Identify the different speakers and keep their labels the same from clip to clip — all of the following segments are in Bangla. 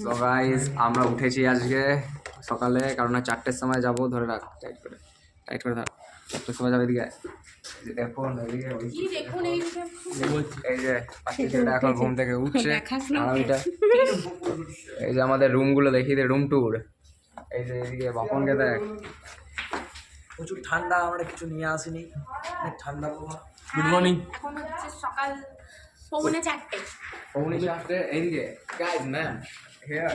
Speaker 1: তো গাইজ আমরা উঠেছি আজকে সকালে কারণ না চারটের সময় যাব। ধরে রাখ টাইট করে টাইট করে ধর চারটের সময় যাবে এদিকে দেখুন এদিকে ওই-
Speaker 2: কি দেখুন এই
Speaker 1: এই যে এখন ঘুম থেকে উঠছে। আর এই যে আমাদের রুমগুলো দেখিয়ে দে রুম ট্যুর। এই যে এদিকে বাপনকে দেখ।
Speaker 3: প্রচুর ঠান্ডা আমরা কিছু নিয়ে আসিনি। অনেক ঠান্ডা
Speaker 2: গুড মর্নিং এখন হচ্ছে সকাল পৌনে চারটে।
Speaker 1: পৌনে চারটে এইদিকে। গাইজ ম্যাম হেয়ার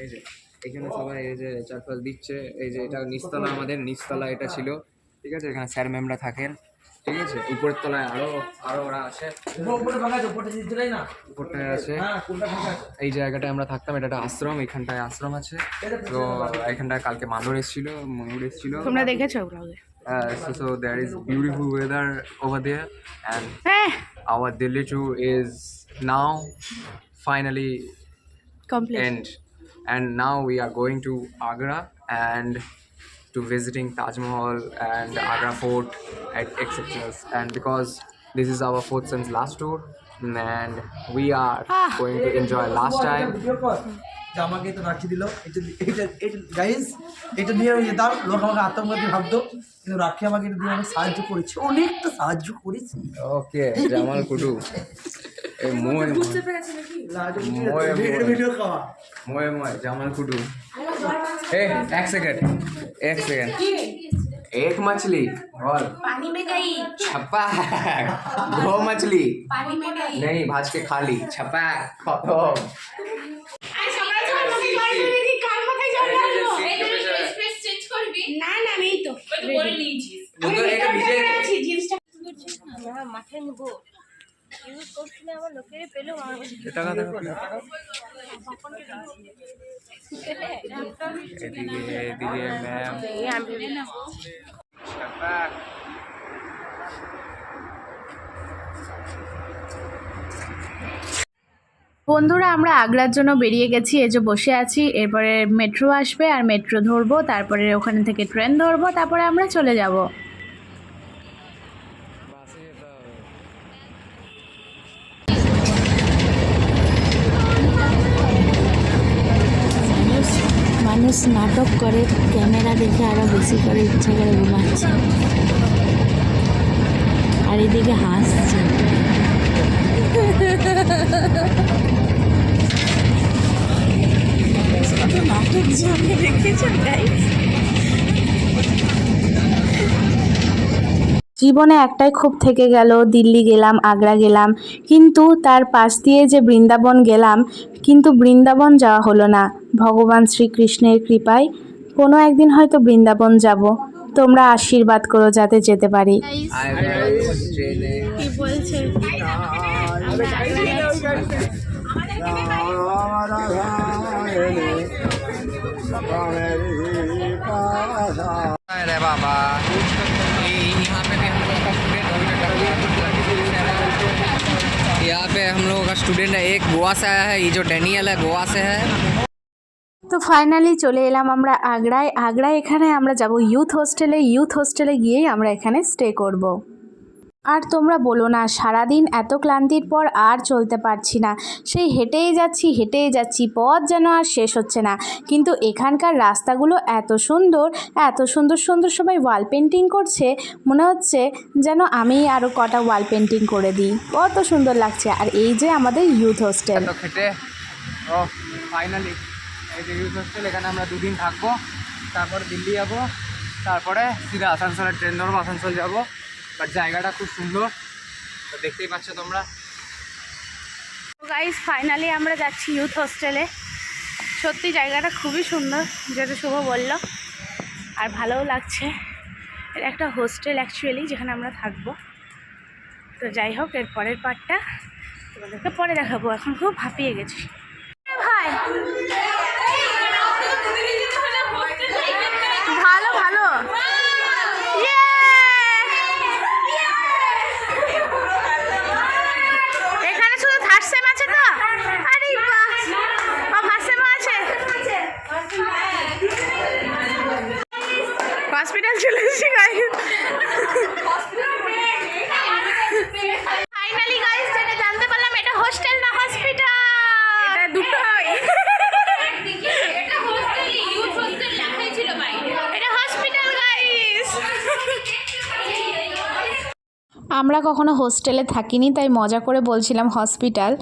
Speaker 1: এই যে এখানে সবাই এই যে চারপাশ দিচ্ছে এই যে এটা নিচতলা আমাদের নিচতলা এটা ছিল ঠিক আছে? এখানে স্যার ম্যামরা থাকেন ঠিক আছে? উপরের তলায় আরও আরও ওরা আছে। উপরটায় আছে
Speaker 3: হ্যাঁ আছে।
Speaker 1: এই জায়গাটায় আমরা থাকতাম এটা একটা আশ্রম এখানটায় আশ্রম আছে। তো এখানটায় কালকে মান্দর এসেছিল ময়ূর এসেছিল।
Speaker 2: তোমরা দেখেছ ব্লগে
Speaker 1: Uh, so, so there is beautiful weather over there and
Speaker 2: হ্যাঁ।
Speaker 1: our Delhi tour is now finally
Speaker 2: complete
Speaker 1: end and now we are going to Agra and to visiting Taj Mahal and Agra Fort and etc. And because this is our fourth and last tour and we are ah. going to enjoy last time
Speaker 3: আমাকে তো রাখি দিল এটা এটা এটা এটা দিয়ে লোক আমাকে আতঙ্কবাদী ভাবতো কিন্তু রাখি আমাকে এটা দিয়ে অনেক সাহায্য করেছে অনেকটা সাহায্য করেছি
Speaker 1: Okay, Jamal Kudu. এই মোয়ে মোয়ে মোয়ে
Speaker 3: ভিডিও খাওয়া
Speaker 1: মোয়ে মোয়ে জামাল কুডু ए एक सेकंड एक सेकंड एक मछली और
Speaker 2: पानी में गई
Speaker 1: छपा दो मछली
Speaker 2: पानी में गई
Speaker 1: नहीं भाज के खा ली छपा खत्म
Speaker 2: আরে সকাল সকাল মনে করে দিদি কাল মাথায় জল ঢালবো এই তো স্পেস চেঞ্জ করবি না না আমি এই তো করে নিয়েছিস
Speaker 1: দুটো এটা ভিজে
Speaker 2: আছি জিন্সটা
Speaker 4: মাথায় নেবো ইউজ করছিলে আমার লোকেরই পেলেও আমার কাছে
Speaker 1: এটা কথা এদিকে এদিকে ম্যাম
Speaker 5: বন্ধুরা আমরা আগ্রার জন্য বেরিয়ে গেছি এই যে বসে আছি। এরপরে মেট্রো আসবে আর মেট্রো ধরবো তারপরে ওখানে থেকে ট্রেন ধরবো তারপরে আমরা চলে যাব।
Speaker 4: মানুষ নাটক করে ক্যামেরা দেখে আরও বেশি করে ইচ্ছা করে ঘুমাচ্ছে আর এদিকে হাসছে নাটক যে আপনি দেখেছেন guys?
Speaker 5: জীবনে একটাই খুব থেকে গেল দিল্লি গেলাম আগ্রা গেলাম। কিন্তু তার পাশ দিয়ে যে বৃন্দাবন গেলাম কিন্তু বৃন্দাবন যাওয়া হলো না। ভগবান শ্রীকৃষ্ণের কৃপায় কোনো একদিন হয়তো বৃন্দাবন যাব। তোমরা আশীর্বাদ করো যাতে যেতে পারি।
Speaker 1: ট্রেনে यहाँ पे भी हम लोग का स्टूडेंट यहाँ पे हम लोगों का स्टूडेंट है एक गोवा से आया है ये जो डैनियल है गोवा से है
Speaker 5: তো ফাইনালি চলে এলাম আমরা আগ্রায় আগ্রায় এখানে আমরা যাব ইউথ হোস্টেলে ইউথ হোস্টেলে গিয়েই আমরা এখানে স্টে করব। আর তোমরা বলো না, সারাদিন এত ক্লান্তির পর আর চলতে পারছি না। সেই হেঁটেই যাচ্ছি হেঁটেই যাচ্ছি, পথ যেন আর শেষ হচ্ছে না। কিন্তু এখানকার রাস্তাগুলো এত সুন্দর এত সুন্দর সুন্দর সবাই ওয়াল পেন্টিং করছে, মনে হচ্ছে যেন আমি আরও কটা ওয়াল পেন্টিং করে দিই। কত সুন্দর লাগছে। আর এই যে আমাদের ইউথ হোস্টেল
Speaker 1: ফাইনালি এখানে আমরা দুদিন থাকব। তারপর দিল্লি যাব, তারপরে সিধা আসানসোলের ট্রেন ধরবো, আসানসোল যাব। বাট জায়গাটা খুব সুন্দর। তো দেখতেই পাচ্ছ তোমরা।
Speaker 5: গাইজ ফাইনালি আমরা যাচ্ছি ইউথ হোস্টেলে সত্যি জায়গাটা খুবই সুন্দর যেটা শুভ বলল। আর ভালোও লাগছে। এটা একটা হোস্টেল অ্যাকচুয়ালি যেখানে আমরা থাকব। তো যাই হোক, এর পরের পার্টটা তোমাদেরকে পরে দেখাবো। এখন খুব হাঁপিয়ে গেছি। ভাই ভালো ভালো Yeah! এখানে শুধু থার্ড সেম আছে তো আরে বাহ ও ফার্স্ট সেম আছে হসপিটাল চলে এসেছি গাইস ফাইনালি গাইস যেটা জানতে পারলাম এটা হোস্টেল না হসপিটাল এটা দুটোই আমরা কখনো হোস্টেলে থাকিনি, তাই মজা করে বলছিলাম হসপিটাল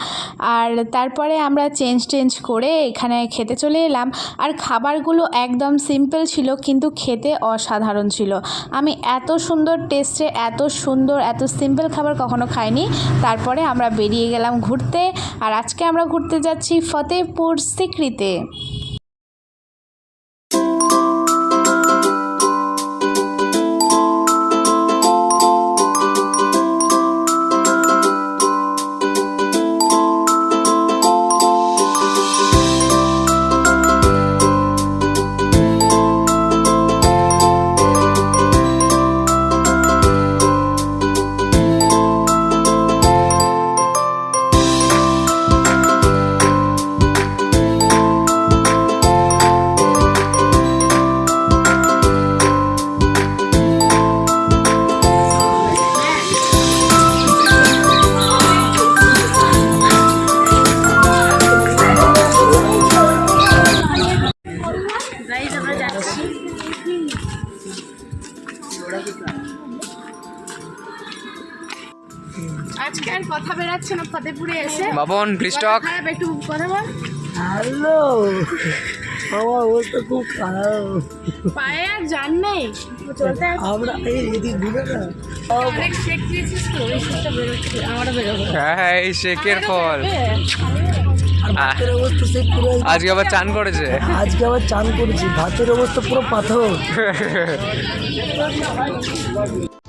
Speaker 5: আর তারপরে আমরা চেঞ্জ টেঞ্জ করে এখানে খেতে চলে এলাম। আর খাবারগুলো একদম সিম্পল ছিল, কিন্তু খেতে অসাধারণ ছিল। আমি এত সুন্দর টেস্টে এত সুন্দর, এত সিম্পল খাবার কখনো খাইনি। তারপরে আমরা বেরিয়ে গেলাম ঘুরতে। আর আজকে আমরা ঘুরতে যাচ্ছি ফতেহপুর সিকরিতে।
Speaker 1: Baban please
Speaker 5: talk. একটু কথা বল।
Speaker 3: হ্যালো আমার অবস্থা খুব খারাপ।
Speaker 5: পায়ে আর জান নেই চলতে
Speaker 3: আমরা এই এদিক না।
Speaker 1: হ্যাঁ এই শেকের ফল।
Speaker 3: পুরো
Speaker 1: আজকে আবার চান করেছে।
Speaker 3: আজকে আবার চান করেছি ভাতের অবস্থা পুরো পাথর।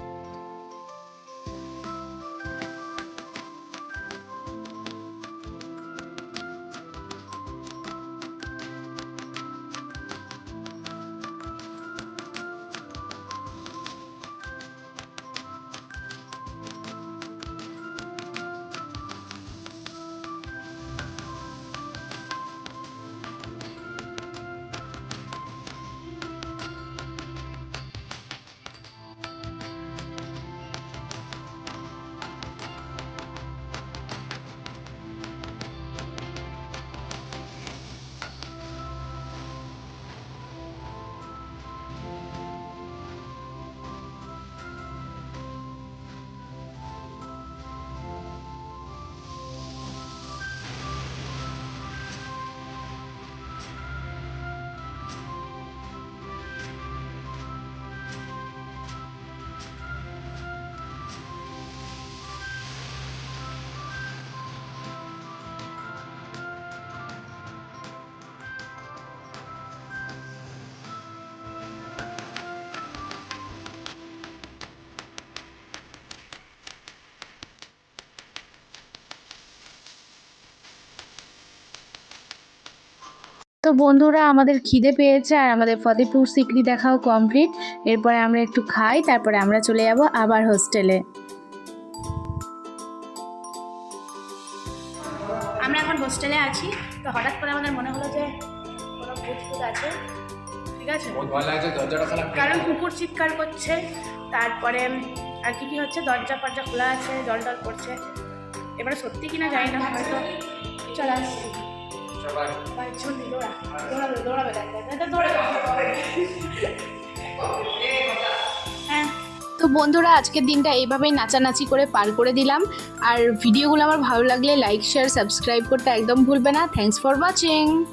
Speaker 5: বন্ধুরা আমাদের খিদে পেয়েছে আর আমাদের ফতেহপুর সিকরি দেখাও কমপ্লিট এরপরে আমরা একটু খাই তারপরে আমরা চলে যাব আবার হোস্টেলে আমরা এখন হোস্টেলে আছি। তো হঠাৎ করে আমাদের মনে হলো যে কোনো ভূত ফুত আছে। ঠিক আছে? কারণ কুকুর চিৎকার করছে তারপরে আর কি কি হচ্ছে? দরজা ফরজা খোলা আছে জল টল পড়ছে। এবারে সত্যি কিনা জানি না হয়তো। চলে আসছি। তো বন্ধুরা, আজকের দিনটা এইভাবেই নাচানাচি করে পার করে দিলাম। আর ভিডিওগুলো আমার ভালো লাগলে লাইক শেয়ার সাবস্ক্রাইব করতে একদম ভুলবে না। Thanks for watching